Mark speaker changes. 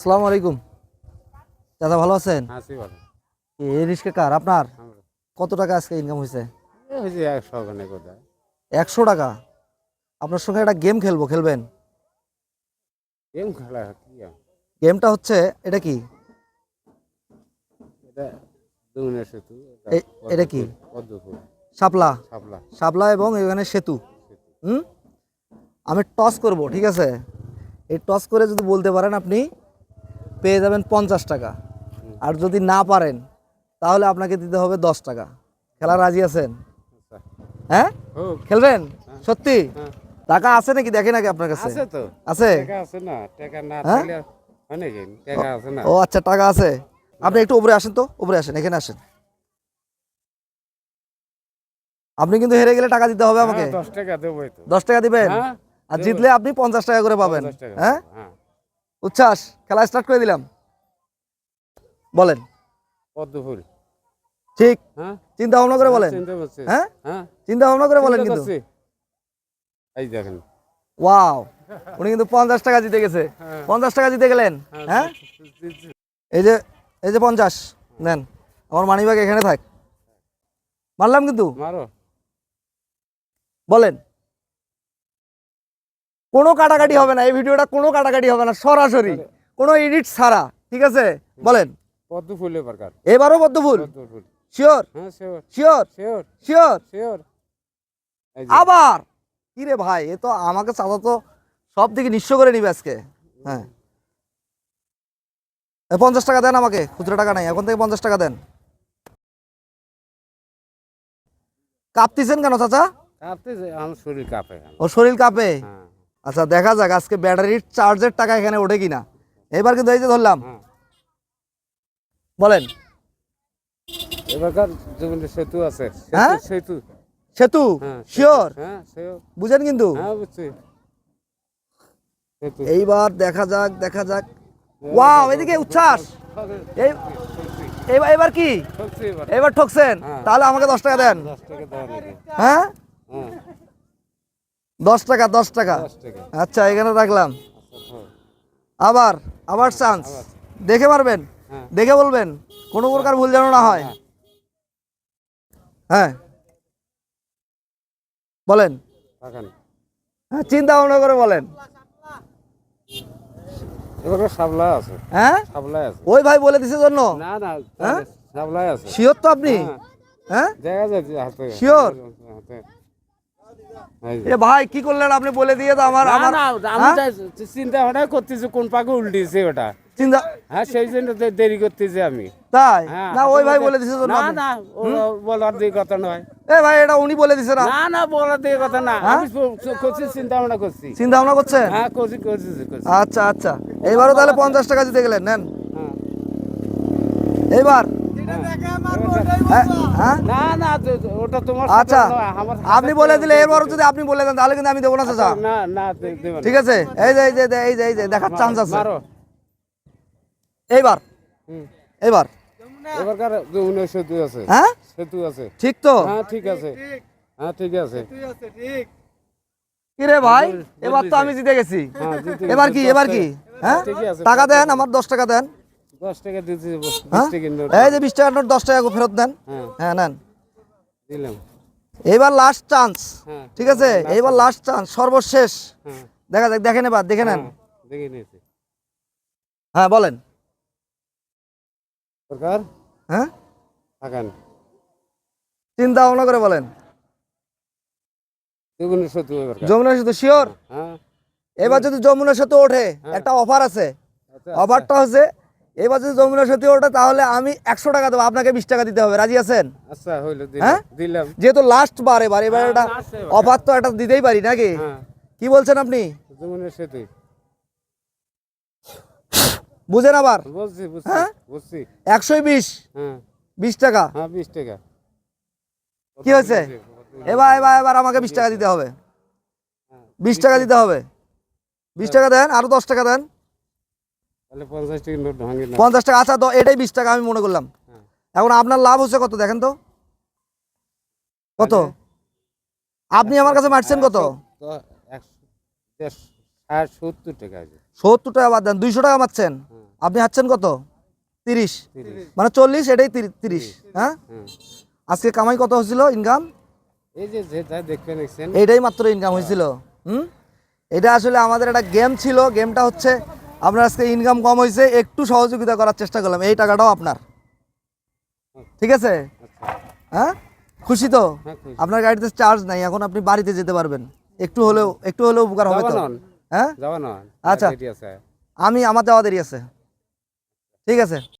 Speaker 1: আসসালামু আলাইকুম। দাদা ভালো আছেন? এই রিক্সা কার? আপনার? কত টাকা আজকে ইনকাম হয়েছে?
Speaker 2: একশো
Speaker 1: টাকা? আপনার সঙ্গে একটা গেম খেলব খেলবেন?
Speaker 2: গেম খেলা
Speaker 1: গেমটা হচ্ছে এটা কি?
Speaker 2: এটা
Speaker 1: কি? শাপলা? শাপলা। এবং এখানে সেতু। হুম? আমি টস করব ঠিক আছে? এই টস করে যদি বলতে পারেন আপনি পেয়ে যাবেন পঞ্চাশ টাকা। আর যদি না পারেন তাহলে আপনাকে দিতে হবে দশ টাকা। খেলা রাজি আছেন? হ্যাঁ? খেলবেন? সত্যি?
Speaker 2: হ্যাঁ।
Speaker 1: টাকা আছে নাকি? দেখে নাকি আপনার কাছে।
Speaker 2: আছে তো।
Speaker 1: আছে?
Speaker 2: আছে না। টাকা না
Speaker 1: হ্যাঁ?
Speaker 2: থাকলে টাকা আছে না।
Speaker 1: ও আচ্ছা টাকা আছে। আপনি একটু উপরে আসেন তো। উপরে আসেন এখানে আসেন। আপনি কিন্তু হেরে গেলে টাকা দিতে হবে আমাকে।
Speaker 2: হ্যাঁ, দশ টাকা
Speaker 1: দশ টাকা দিবেন?
Speaker 2: হ্যাঁ
Speaker 1: আর জিতলে আপনি পঞ্চাশ টাকা করে পাবেন। হ্যাঁ?
Speaker 2: হ্যাঁ।
Speaker 1: উচ্ছ্বাস খেলা স্টার্ট করে দিলাম। বলেন।
Speaker 2: পদ্মফুল
Speaker 1: ঠিক।
Speaker 2: হ্যাঁ?
Speaker 1: চিন্তা ভাবনা করে বলেন।
Speaker 2: চিন্তা করছি।
Speaker 1: হ্যাঁ?
Speaker 2: হ্যাঁ?
Speaker 1: চিন্তা ভাবনা করে বলেন কিন্তু।
Speaker 2: এই দেখেন।
Speaker 1: ওয়াও। উনি কিন্তু পঞ্চাশ টাকা জিতে গেছে।
Speaker 2: হ্যাঁ।
Speaker 1: পঞ্চাশ টাকা জিতে গেলেন। হ্যাঁ এই যে এই যে পঞ্চাশ নেন। আমার মানিব্যাগ এখানে থাক। মারলাম কিন্তু।
Speaker 2: মারো।
Speaker 1: বলেন। কোনো কাটাকাটি হবে না এই ভিডিওটা কোনো কাটাকাটি হবে না সরাসরি। কোনো এডিট ছাড়া ঠিক আছে? বলেন। এবারও পদ্মফুল
Speaker 2: পদ্মফুল
Speaker 1: শিওর
Speaker 2: শিওর
Speaker 1: শিওর
Speaker 2: শিওর
Speaker 1: আবার? কি রে ভাই এ তো আমাকে চাচা তো সব দিকে নিঃস্ব করে নিবে আজকে। হ্যাঁ। পঞ্চাশ টাকা দেন আমাকে খুচরো টাকা নাই এখন থেকে পঞ্চাশ টাকা দেন। কাঁপতেছেন কেন চাচা?
Speaker 2: কাঁপতে আমার শরীর কাঁপে
Speaker 1: ও শরীর কাঁপে?
Speaker 2: হ্যাঁ।
Speaker 1: আচ্ছা দেখা যাক আজকে ব্যাটারির চার্জের টাকা এখানে ওঠে কিনা। এবার কিন্তু এই যে ধরলাম।
Speaker 2: হ্যাঁ।
Speaker 1: বলেন।
Speaker 2: এবারকার জীবনে সেতু আছে। সেতু-
Speaker 1: হ্যাঁ?
Speaker 2: সেতু।
Speaker 1: শিওর
Speaker 2: হ্যাঁ
Speaker 1: বুঝেন কিন্তু। এইবার দেখা যাক দেখা যাক। ওয়াও এদিকে উচ্ছ্বাস। এই এইবার এবার কি
Speaker 2: এবার।
Speaker 1: ঠকছেন। তাহলে আমাকে দশ টাকা দেন। হ্যাঁ। দশ টাকা দশ টাকা? আচ্ছা এখানে রাখলাম।
Speaker 2: আচ্ছা
Speaker 1: আবার আবার চান্স দেখে পারবেন?
Speaker 2: হ্যাঁ।
Speaker 1: দেখে বলবেন? কোনো প্রকার ভুল যেন না হয়।
Speaker 2: হ্যাঁ।
Speaker 1: হ্যাঁ। বলেন। হ্যাঁ চিন্তা ভাবনা করে বলেন। হ্যাঁ? ওই ভাই বলে দিছে জন্য? হ্যাঁ? শিওর তো আপনি?
Speaker 2: হ্যাঁ।
Speaker 1: হ্যাঁ? এ ভাই কি করলেন আপনি? বলে দিয়ে তো আমার আমার হ্যাঁ?
Speaker 2: চিন্তা ভাবনা করতেছি কোন পাকে উল্টিছে ওটা।
Speaker 1: চিন্তা
Speaker 2: হ্যাঁ সেই জন্য দেরি করতেছি আমি।
Speaker 1: তাই?
Speaker 2: হ্যাঁ,
Speaker 1: না ওই ভাই বলে দিছে
Speaker 2: না না বলার দিয়ে কথা নয়।
Speaker 1: এ ভাই এটা উনি বলে দিছে না।
Speaker 2: না না বলার দিয়ে কথা না? আমি করছি চিন্তা ভাবনা করছি।
Speaker 1: চিন্তা ভাবনা করছেন?
Speaker 2: হ্যাঁ করছি করছি করছি
Speaker 1: আচ্ছা আচ্ছা। এইবারও তাহলে পঞ্চাশ টাকা দিতে গেলেন নেন।
Speaker 2: হ্যাঁ।
Speaker 1: এইবার
Speaker 2: না না তো- তো- ওটা তোমার
Speaker 1: আচ্ছা আপনি বলে দিলে এরপরও যদি আপনি বলে দেন তাহলে কিন্তু আমি দেবো না চাচা।
Speaker 2: না না না।
Speaker 1: ঠিক আছে? এই যে এই যে এই যে এই যে দেখার চান্স আছে। এইবার এইবার।
Speaker 2: এবারকার যমুনা সেতু আছে।
Speaker 1: হ্যাঁ?
Speaker 2: সেতু আছে।
Speaker 1: ঠিক তো?
Speaker 2: হ্যাঁ ঠিক আছে। হ্যাঁ ঠিক আছে।
Speaker 1: কি রে ভাই এবার তো আমি জিতে গেছি।
Speaker 2: হ্যাঁ
Speaker 1: এবার কি এবার কি? হ্যাঁ টাকা দেন আমার দশ টাকা দেন।
Speaker 2: টাকা দিতে
Speaker 1: হ্যাঁ?
Speaker 2: টাকা
Speaker 1: এই যে বিশ টাকার নোট দশ টাকা করে ফেরত দেন।
Speaker 2: হ্যাঁ।
Speaker 1: হ্যাঁ নেন।
Speaker 2: দিলাম।
Speaker 1: এইবার লাস্ট চান্স
Speaker 2: হ্যাঁ।
Speaker 1: ঠিক আছে? এইবার লাস্ট চান্স সর্বশেষ। দেখা যাক দেখেন এবার দেখে নেন।
Speaker 2: হ্যাঁ, দেখে নিয়েছি।
Speaker 1: হ্যাঁ বলেন।
Speaker 2: সরকার?
Speaker 1: হ্যাঁ?
Speaker 2: থাকেন।
Speaker 1: চিন্তা ভাবনা করে বলেন।
Speaker 2: যমুনা সেতু
Speaker 1: শিওর এবার যদি যমুনা সেতু ওঠে একটা অফার আছে।
Speaker 2: আচ্ছা,
Speaker 1: অফারটা হচ্ছে এবার যদি যমুনা সেতু ওঠে তাহলে আমি একশো টাকা দেবো। আপনাকে বিশ টাকা দিতে হবে। রাজি আছেন?
Speaker 2: আচ্ছা হইল
Speaker 1: হ্যাঁ?
Speaker 2: দিলাম।
Speaker 1: যেহেতু লাস্ট বার এবার এবার
Speaker 2: হ্যাঁ,
Speaker 1: এটা অফার তো একটা দিতেই পারি নাকি?
Speaker 2: হ্যাঁ।
Speaker 1: কি বলছেন আপনি?
Speaker 2: যমুনা সেতু।
Speaker 1: বুঝেন আবার?
Speaker 2: বুঝছি বুঝছি।
Speaker 1: হ্যাঁ? বিশ? বিশ টাকা?
Speaker 2: হ্যাঁ বিশ টাকা।
Speaker 1: কি হয়েছে? এবার এবার এবার আমাকে বিশ টাকা দিতে হবে। বিশ টাকা। দিতে হবে। বিশ টাকা দেন আরও দশ টাকা দেন।
Speaker 2: পঞ্চাশ টাকা
Speaker 1: আচ্ছা দ- এটাই বিশ টাকা আমি মনে করলাম।
Speaker 2: হ্যাঁ।
Speaker 1: এখন আপনার লাভ হচ্ছে কত দেখেন তো? কত? আপনি আমার কাছে মারছেন কত?
Speaker 2: তো সত্তর টাকা
Speaker 1: বাদ দেন দুইশো টাকা মারছেন।
Speaker 2: হ্যাঁ।
Speaker 1: আপনি হাঁটছেন কত? তিরিশ। মানে চল্লিশ এটাই তিরি- তিরিশ হ্যাঁ?
Speaker 2: হ্যাঁ।
Speaker 1: আজকে কামাই কত হয়েছিল ইনকাম এইটাই মাত্র ইনকাম হয়েছিল। হুম? এটা আসলে আমাদের একটা গেম ছিল গেমটা হচ্ছে আপনার আজকে ইনকাম কম হয়েছে একটু সহযোগিতা করার চেষ্টা করলাম এই টাকাটাও আপনার। ঠিক আছে? হ্যাঁ? খুশি তো?
Speaker 2: হ্যাঁ
Speaker 1: আপনার গাড়িতে চার্জ নাই এখন আপনি বাড়িতে যেতে পারবেন। একটু হলেও একটু হলেও উপকার হবে তো। হ্যাঁ? আচ্ছা। আমি আমার দেওয়া দেরি আছে। ঠিক আছে?